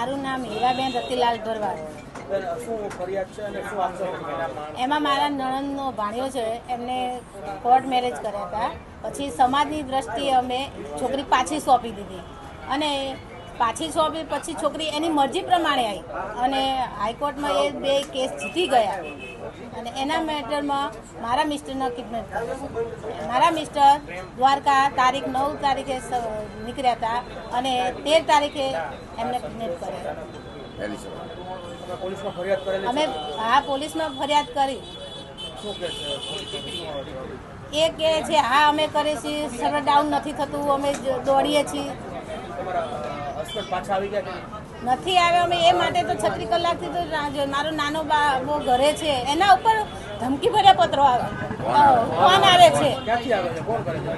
મારું નામ હીરાબેન રતિલાલ ભરવાડ. એમાં મારા નણંદનો ભાણ્યો છે, એમને કોર્ટ મેરેજ કર્યા હતા. પછી સમાજની દ્રષ્ટિએ અમે છોકરી પાછી સોંપી દીધી. અને પાછી સોંપી પછી છોકરી એની મરજી પ્રમાણે આવી. અને હાઈકોર્ટમાં એ બે કેસ જીતી ગયા. અને એના મેટરમાં મારા મિસ્ટરનો કિડનેપ કર્યો. મારા મિસ્ટર દ્વારકા તારીખ નવ તારીખે નીકળ્યા હતા અને તેર તારીખે એમને કિડનેપ કર્યા. અમે હા પોલીસમાં ફરિયાદ કરી. એ કે છે? એ કહે છે હા અમે કરીએ છીએ સર્વર ડાઉન નથી થતું અમે દોડીએ છીએ. તમારા પાછા આવી ગયા નથી આવ્યો અમે એ માટે તો છત્રી કલાકથી તો રાહ જોઈ. મારો નાનો બાબો ઘરે છે. એના ઉપર ધમકી ભર્યા પત્રો આવે. ફોન આવે? છે? ક્યાંથી આવે છે? કોણ કરે છે?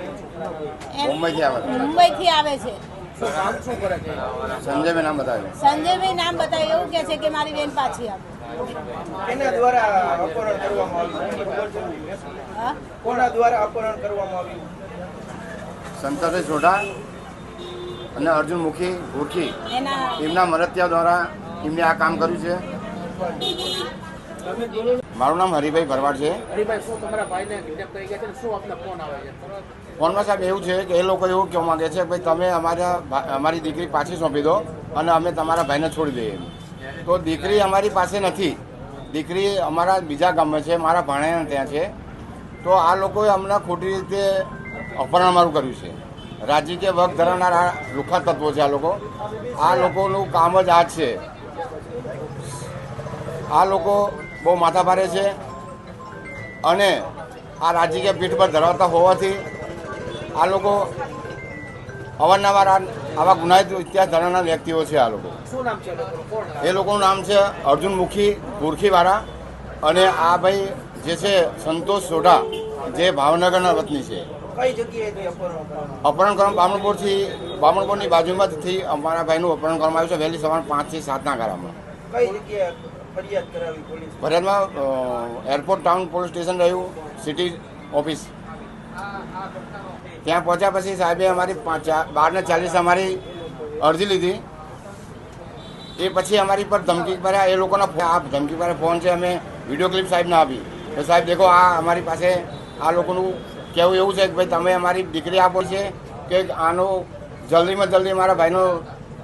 મુંબઈથી આવે છે. મુંબઈથી આવે છે. શું કામ શું કરે છે? સંજયભાઈ નામ બતાવ્યું સંજયભાઈ નામ બતાવે એવું કહે છે કે મારી બેન પાછી આપો એના દ્વારા અપહરણ કરવામાં આવ્યું? કોના દ્વારા અપહરણ કરવામાં આવ્યું? સંતોષભાઈ સોઢા. અને અર્જુન મુખી ઓળખી એમના મરત્યા દ્વારા એમને આ કામ કર્યું છે. મારું નામ હરિભાઈ ભરવાડ છે. હરિભાઈ શું તમારા ભાઈને કિડનેપ કરી ગયા છે ને? શું આપને ફોન આવે છે? ફોનમાં સાહેબ એવું છે કે એ લોકો એવું કહેવા માંગે છે ભાઈ તમે અમારા અમારી દીકરી પાછી સોંપી દો અને અમે તમારા ભાઈને છોડી દઈએ તો દીકરી અમારી પાસે નથી. દીકરી અમારા બીજા ગામમાં છે મારા ભાણેના ત્યાં છે. તો આ લોકોએ અમને ખોટી રીતે અપહરણ અમારું કર્યું છે. રાજકીય વર્ગ ધરાવનારા લુખા તત્વો છે આ લોકો આ લોકોનું કામ જ આ છે. આ લોકો બહુ માથા ભારે છે અને આ રાજકીય પીઠ પર ધરાવતા હોવાથી આ લોકો અવારનવાર આવા ગુનાહિત ઇતિહાસ ધરાવનાર વ્યક્તિઓ છે આ લોકો. એ લોકોનું? નામ છે અર્જુન મુખી ગુરખીવાળા અને આ ભાઈ જે છે સંતોષ સોઢા જે ભાવનગરના વતની છે. અપહરણ કરવામાં બામણપુરથી બામણપુરની બાજુમાંથી અમારા ભાઈનું અપહરણ કરવામાં આવ્યું છે. વહેલી સવાર પાંચથી સાતના ગાળામાં. ફરિયાદમાં એરપોર્ટ ટાઉન પોલીસ સ્ટેશન રહ્યું સિટી ઓફિસ. ત્યાં પહોંચ્યા પછી સાહેબે અમારી પાંચ ને ચાલીસ અમારી અરજી લીધી. એ પછી અમારી પર ધમકી ભર્યા એ લોકોના આ ધમકી ભર્યા ફોન છે અમે વીડિયો ક્લિપ સાહેબને આપી. તો સાહેબ દેખો આ અમારી પાસે આ લોકોનું કહેવું એવું છે કે ભાઈ તમે અમારી દીકરી આપો છે કે આનો જલ્દીમાં જલ્દી મારા ભાઈનો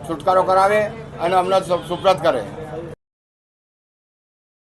છુટકારો કરાવે અને અમને સુપ્રત કરે.